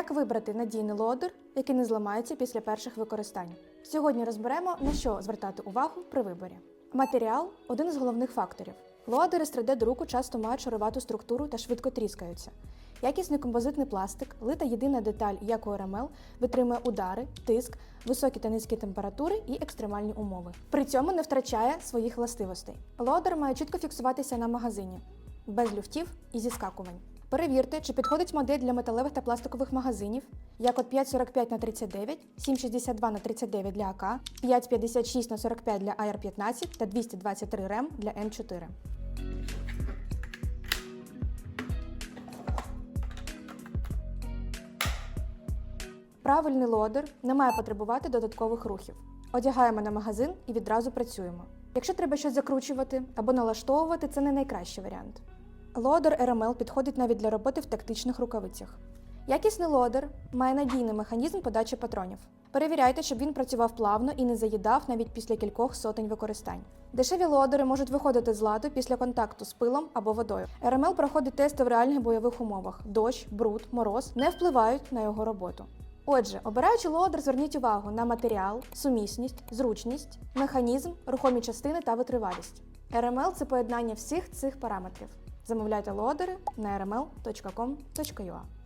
Як вибрати надійний лодер, який не зламається після перших використань? Сьогодні розберемо, на що звертати увагу при виборі. Матеріал один із головних факторів. Лодери з 3D-друку часто мають шаровату структуру та швидко тріскаються. Якісний композитний пластик, лита єдина деталь, як у РМЛ, витримує удари, тиск, високі та низькі температури і екстремальні умови. При цьому не втрачає своїх властивостей. Лодер має чітко фіксуватися на магазині, без люфтів і зіскакувань. Перевірте, чи підходить модель для металевих та пластикових магазинів, як от 545 на 39, 762 на 39 для АК, 556 на 45 для АР-15 та 223 РЕМ для М4. Правильний лодер не має потребувати додаткових рухів. Одягаємо на магазин і відразу працюємо. Якщо треба щось закручувати або налаштовувати, це не найкращий варіант. Лодер RML підходить навіть для роботи в тактичних рукавицях. Якісний лодер має надійний механізм подачі патронів. Перевіряйте, щоб він працював плавно і не заїдав навіть після кількох сотень використань. Дешеві лодери можуть виходити з ладу після контакту з пилом або водою. RML проходить тести в реальних бойових умовах. Дощ, бруд, мороз не впливають на його роботу. Отже, обираючи лодер, зверніть увагу на матеріал, сумісність, зручність, механізм, рухомі частини та витривалість. RML – це поєднання всіх цих параметрів. Замовляйте лодери на rml.com.ua